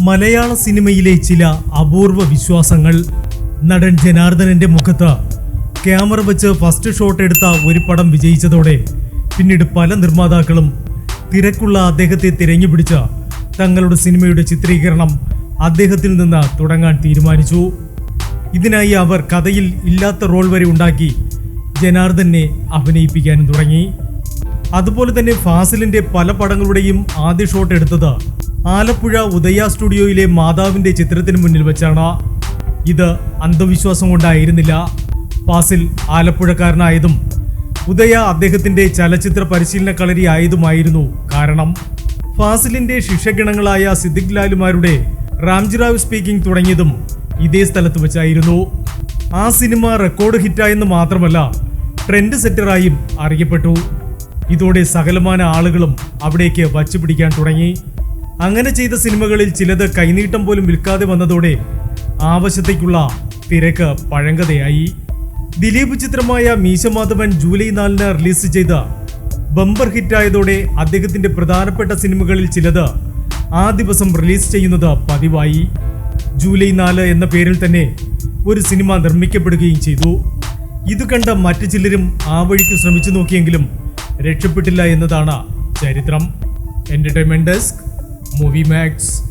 മലയാള സിനിമയിലെ ചില അപൂർവ വിശ്വാസങ്ങൾ. നടൻ ജനാർദ്ദനന്റെ മുഖത്ത് ക്യാമറ വെച്ച് ഫസ്റ്റ് ഷോട്ട് എടുത്ത ഒരു പടം വിജയിച്ചതോടെ പിന്നീട് പല നിർമ്മാതാക്കളും തിരക്കുള്ള അദ്ദേഹത്തെ തിരഞ്ഞുപിടിച്ച് തങ്ങളുടെ സിനിമയുടെ ചിത്രീകരണം അദ്ദേഹത്തിൽ നിന്ന് തുടങ്ങാൻ തീരുമാനിച്ചു. ഇതിനായി അവർ കഥയിൽ ഇല്ലാത്ത റോൾ വരെ ഉണ്ടാക്കി ജനാർദ്ദനെ അഭിനയിപ്പിക്കാനും തുടങ്ങി. അതുപോലെ തന്നെ ഫാസിലിന്റെ പല പടങ്ങളുടെയും ആദ്യ ഷോട്ട് എടുത്തത് ആലപ്പുഴ ഉദയ സ്റ്റുഡിയോയിലെ മാതാവിന്റെ ചിത്രത്തിന് മുന്നിൽ വെച്ചാണ് ഇത് അന്ധവിശ്വാസം കൊണ്ടായിരുന്നില്ല. ഫാസിൽ ആലപ്പുഴക്കാരനായതും ഉദയ അദ്ദേഹത്തിന്റെ ചലച്ചിത്ര പരിശീലന കളരി ആയതുമായിരുന്നു കാരണം. ഫാസിലിന്റെ ശിഷ്യഗണങ്ങളായ സിദ്ദിഖ് ലാലുമാരുടെ റാംജിറാവ് സ്പീക്കിംഗ് തുടങ്ങിയതും ഇതേ സ്ഥലത്ത് വെച്ചായിരുന്നു. ആ സിനിമ റെക്കോർഡ് ഹിറ്റായെന്ന് മാത്രമല്ല ട്രെൻഡ് സെറ്ററായും അറിയപ്പെട്ടു. ഇതോടെ സകലമാന ആളുകളും അവിടേക്ക് വച്ചുപിടിക്കാൻ തുടങ്ങി. അങ്ങനെ ചെയ്ത സിനിമകളിൽ ചിലത് കൈനീട്ടം പോലും വിൽക്കാതെ വന്നതോടെ ആവശ്യത്തേക്കുള്ള തിരക്ക് പഴങ്കതയായി ദിലീപ് ചിത്രമായ മീശമാധവൻ ജൂലൈ നാലിന് റിലീസ് ചെയ്ത ബമ്പർ ഹിറ്റായതോടെ അദ്ദേഹത്തിന്റെ പ്രധാനപ്പെട്ട സിനിമകളിൽ ചിലത് ആ ദിവസം റിലീസ് ചെയ്യുന്നത് പതിവായി. ജൂലൈ നാല് എന്ന പേരിൽ തന്നെ ഒരു സിനിമ നിർമ്മിക്കപ്പെടുകയും ചെയ്തു. ഇത് കണ്ട മറ്റു ചിലരും ആ വഴിക്ക് ശ്രമിച്ചു നോക്കിയെങ്കിലും രക്ഷപ്പെട്ടില്ല എന്നതാണ് ചരിത്രം. Entertainment desk Movie Max,